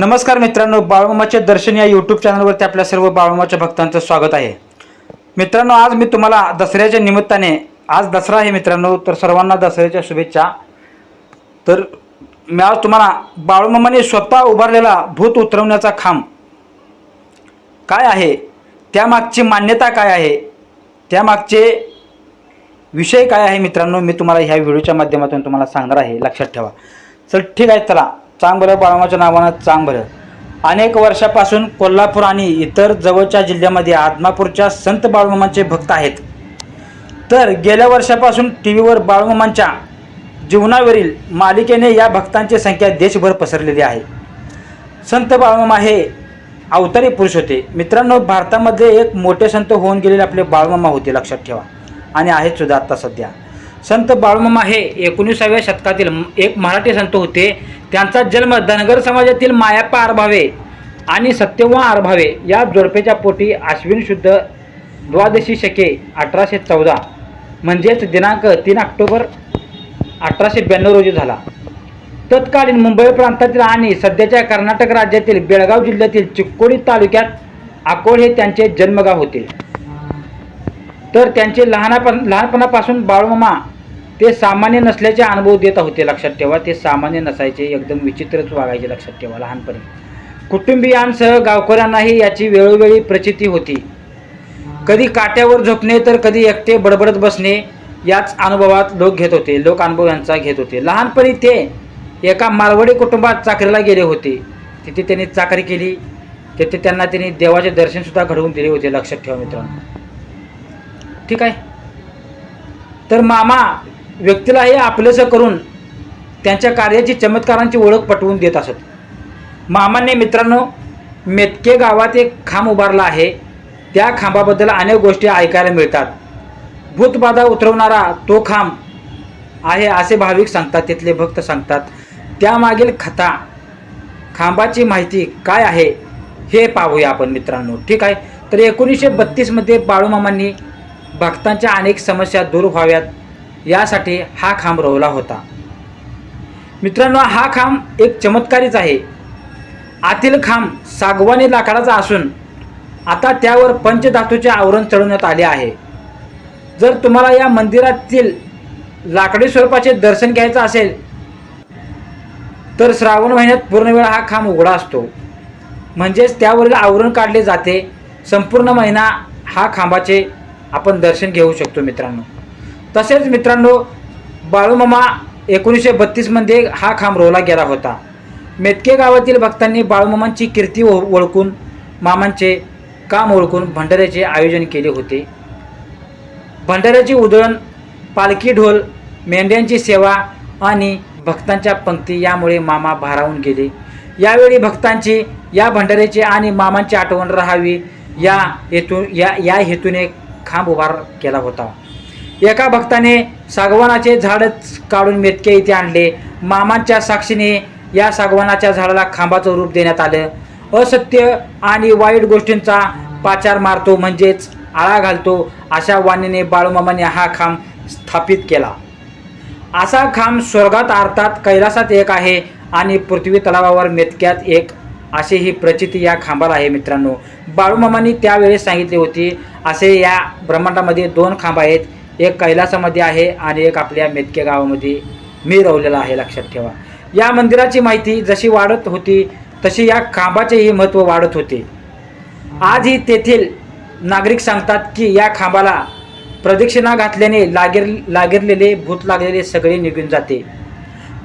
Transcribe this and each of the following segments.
नमस्कार मित्रांनो बाळूमाचे दर्शन या यूट्यूब चॅनलवरती आपल्या सर्व बाळूमाच्या भक्तांचं स्वागत आहे. मित्रांनो आज मी तुम्हाला दसऱ्याच्या निमित्ताने आज दसरा आहे मित्रांनो तर सर्वांना दसऱ्याच्या शुभेच्छा. तर मी आज तुम्हाला बाळूमामाने स्वतः उभारलेला भूत उतरवण्याचा खांब काय आहे त्यामागची मान्यता काय आहे त्यामागचे विषय काय आहे मित्रांनो मी तुम्हाला ह्या व्हिडिओच्या माध्यमातून तुम्हाला सांगणार आहे. लक्षात ठेवा. चल ठीक आहे चला. चांग बरं बाळमाच्या नावानं चांग बरं अनेक वर्षापासून कोल्हापूर आणि इतर जवळच्या जिल्ह्यामध्ये आदमापूरच्या संत बाळूमामांचे भक्त आहेत. तर गेल्या वर्षापासून टी व्हीवर बाळूमामांच्या जीवनावरील मालिकेने या भक्तांची संख्या देशभर पसरलेली आहे. संत बाळूमामा हे अवतारी पुरुष होते. मित्रांनो भारतामध्ये एक मोठे संत होऊन गेलेले आपले बाळूमामा होते लक्षात ठेवा. आणि आहेत सुद्धा आत्ता सध्या. संत बाळूमामा हे एकोणीसाव्या शतकातील एक मराठी संत होते. त्यांचा जन्म धनगर समाजातील मायाप्पा आरभावे आणि सत्यवा आरभावे या जोडपेच्या पोटी आश्विन शुद्ध द्वादशी शके अठराशे चौदा म्हणजेच दिनांक तीन ऑक्टोबर अठराशे ब्याण्णव रोजी झाला. तत्कालीन मुंबई प्रांतातील आणि सध्याच्या कर्नाटक राज्यातील बेळगाव जिल्ह्यातील चिक्कोडी तालुक्यात अकोळ हे त्यांचे जन्मगाव होते. तर त्यांचे लहानापण लहानपणापासून बाळूमामा ते सामान्य नसल्याचे अनुभव देत होते लक्षात ठेवा. ते सामान्य नसायचे एकदम विचित्रच वागायचे लक्षात ठेवा लहानपणी. कुटुंबियांसह गावकऱ्यांनाही याची वेळोवेळी प्रचिती होती. कधी काट्यावर झोपणे तर कधी एकटे बडबडत बसणे याच अनुभवात लोक घेत होते. लोक अनुभव यांचा घेत होते. लहानपणी ते एका मालवडी कुटुंबात चाकरीला गेले होते. तिथे त्यांनी चाकरी केली. तिथे त्यांना त्यांनी देवाचे दर्शनसुद्धा घडवून दिले होते लक्षात ठेवा मित्रांनो. ठीक आहे? तर मामा व्यक्तीलाही आपलंसं करून त्यांच्या कार्याची चमत्कारांची ओळख पटवून देत असत. मामाने मित्रांनो मेतके गावात एक खांब उभारला आहे. त्या खांबाबद्दल अनेक गोष्टी ऐकायला मिळतात. भूतबाधा उतरवणारा तो खांब आहे असे भाविक सांगतात तिथले भक्त सांगतात. त्यामागील कथा खांबाची माहिती काय आहे हे पाहूया आपण मित्रांनो. ठीक आहे? तर एकोणीसशे बत्तीसमध्ये बाळूमामांनी भक्तांच्या अनेक समस्या दूर व्हाव्यात. यासाठी हा खांब रोवला होता. मित्रांनो हा खांब एक चमत्कारीच आहे. आतील खांब सागवानी लाकडाचा असून आता त्यावर पंचधातूचे आवरण चढवण्यात आले आहे. जर तुम्हाला या मंदिरातील लाकडी स्वरूपाचे दर्शन घ्यायचं असेल तर श्रावण महिन्यात पूर्ण वेळ हा खांब उघडा असतो. म्हणजेच त्यावरील आवरण काढले जाते. संपूर्ण महिना हा खांबाचे आपण दर्शन घेऊ शकतो मित्रांनो. तसेच मित्रांनो बाळूमामा एकोणीसशे बत्तीसमध्ये हा खांब रोवला गेला होता. मेतके गावातील भक्तांनी बाळूमामांची कीर्ती ओ- ओळखून मामांचे काम ओळखून भंडाऱ्याचे आयोजन केले होते. भंडाऱ्याची उधळण पालखी ढोल मेंढ्यांची सेवा आणि भक्तांच्या पंक्ती यामुळे मामा भारावून गेले. यावेळी भक्तांची या भंडाऱ्याची आणि मामांची आठवण राहावी या हेतू या या हेतूने खांब उभार केला होता. एका भक्ताने सागवानाचे झाडच काढून मेतके इथे आणले. मामांच्या साक्षीने या सागवानाच्या झाडाला खांबाचं रूप देण्यात आलं. असत्य आणि वाईट गोष्टींचा पाचार मारतो म्हणजेच आळा घालतो अशा वाणीने बाळूमामाने हा खांब स्थापित केला. असा खांब स्वर्गात अर्थात कैलासात एक आहे आणि पृथ्वी तलावावर मेतक्यात एक. अशी ही प्रचिती या खांबाला आहे मित्रांनो. बाळूमामांनी त्यावेळेस सांगितले होते असे या ब्रह्मांडामध्ये दोन खांब आहेत. एक कैलासामध्ये आहे आणि एक आपल्या मेतके गावामध्ये मी रवलेला आहे लक्षात ठेवा. या मंदिराची माहिती जशी वाढत होती तशी या खांबाचेही महत्त्व वाढत होते. आजही तेथील नागरिक सांगतात की या खांबाला प्रदक्षिणा घातल्याने लागेर लागेरलेले भूत लागलेले सगळे निघून जाते.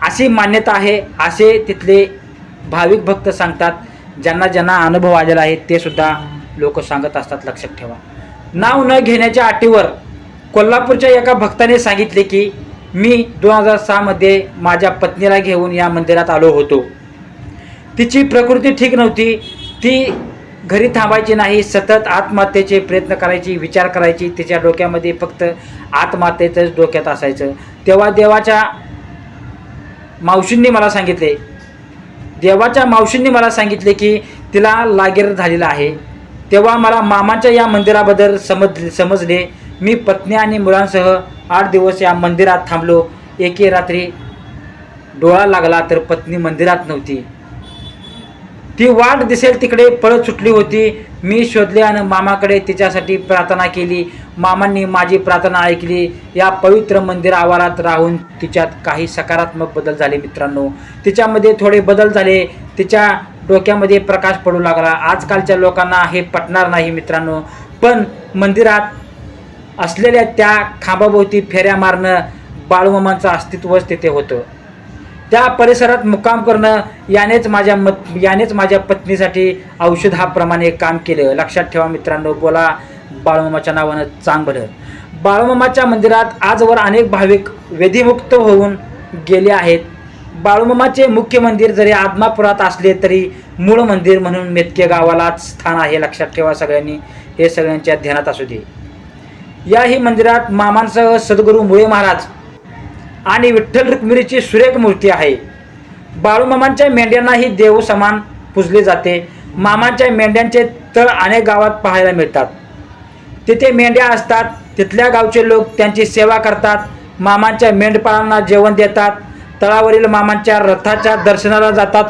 अशी मान्यता आहे असे तिथले भाविक भक्त सांगतात. ज्यांना ज्यांना अनुभव आलेला आहे ते सुद्धा लोक सांगत असतात लक्षात ठेवा. नाव न घेण्याच्या अटीवर कोल्हापूरच्या एका भक्ताने सांगितले की मी दोन हजार सहामध्ये माझ्या पत्नीला घेऊन या मंदिरात आलो होतो. तिची प्रकृती ठीक नव्हती. ती घरी थांबायची नाही. सतत आत्महत्येचे प्रयत्न करायची विचार करायची. तिच्या डोक्यामध्ये फक्त आत्महत्येचंच डोक्यात असायचं. तेव्हा देवाच्या मावशींनी मला सांगितले. देवाच्या मावशींनी मला सांगितले की तिला लागेर झालेला आहे. तेव्हा मला मामाच्या या मंदिराबद्दल समज समजले. मी पत्नी आणि मुलांसह आठ दिवस या मंदिरात थांबलो. एके रात्री डोळा लागला तर पत्नी मंदिरात नव्हती. ती वाट दिसेल तिकडे पळत सुटली होती. मी शोधले आणि मामाकडे तिच्यासाठी प्रार्थना केली. मामांनी माझी प्रार्थना ऐकली. या पवित्र मंदिर आवारात राहून तिच्यात काही सकारात्मक बदल झाले मित्रांनो. तिच्यामध्ये थोडे बदल झाले. तिच्या डोक्यामध्ये प्रकाश पडू लागला. आजकालच्या लोकांना हे पटणार नाही मित्रांनो. पण मंदिरात असलेल्या त्या खांबाभोवती फेऱ्या मारणं बाळूमामांचं अस्तित्वच तिथे होतं. त्या परिसरात मुक्काम करणं यानेच माझ्या मत यानेच माझ्या पत्नीसाठी औषधाप्रमाणे काम केलं. लक्षात ठेवा मित्रांनो बोला बाळूमामाच्या नावानं चांगलं. बाळूमामाच्या मंदिरात आजवर अनेक भाविक वेधीमुक्त होऊन गेले आहेत. बाळूमामाचे मुख्य मंदिर जरी आदमापुरात असले तरी मूळ मंदिर म्हणून मेतके गावालाच स्थान आहे लक्षात ठेवा सगळ्यांनी. हे सगळ्यांच्या ध्यानात असू दे. याही मंदिरात मामांसह सद्गुरू मुळे महाराज आणि विठ्ठल रुक्मिणीची सुरेख मूर्ती आहे. बाळूमामांच्या मेंढ्यांनाही देव समान पुजले जाते. मामांच्या मेंढ्यांचे तळ अनेक गावात पाहायला मिळतात. तिथे मेंढ्या असतात. तिथल्या गावचे लोक त्यांची सेवा करतात. मामांच्या मेंढपाळांना जेवण देतात. तळावरील मामांच्या रथाच्या दर्शनाला जातात.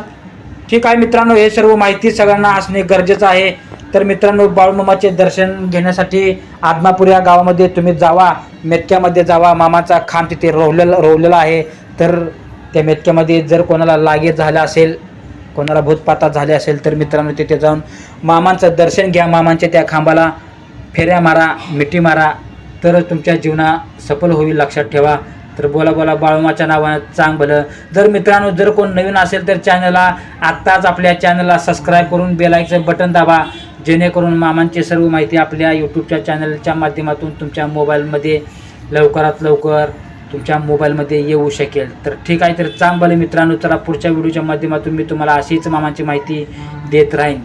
ठीक आहे मित्रांनो हे सर्व माहिती सगळ्यांना असणे गरजेचं आहे. तर मित्रांनो बाळूमामाचे दर्शन घेण्यासाठी आदमापूर या गावामध्ये तुम्ही जावा. मेतक्यामध्ये जावा. मामाचा खांब तिथे रोवलेला रोवलेला आहे. तर त्या मेतक्यामध्ये जर कोणाला लागे झालं असेल कोणाला भूतपातात झाले असेल तर मित्रांनो तिथे जाऊन मामांचं दर्शन घ्या. मामांच्या त्या खांबाला फेऱ्या मारा मिठी मारा. तर तुमच्या जीवना सफल होईल लक्षात ठेवा. तर बोला बोला बाळूमाच्या नावानं चांग भलं. जर मित्रांनो जर कोण नवीन असेल तर चॅनलला आत्ताच आपल्या चॅनलला सबस्क्राईब करून बेलायचं बटन दाबा. जेणेकरून मामांची सर्व माहिती आपल्या यूट्यूबच्या चॅनलच्या माध्यमातून तुमच्या मोबाईलमध्ये लवकरात लवकर तुमच्या मोबाईलमध्ये येऊ शकेल. तर ठीक आहे तर चांगलं मित्रांनो चला पुढच्या व्हिडिओच्या माध्यमातून मी तुम्हाला अशीच मामांची माहिती देत राहीन.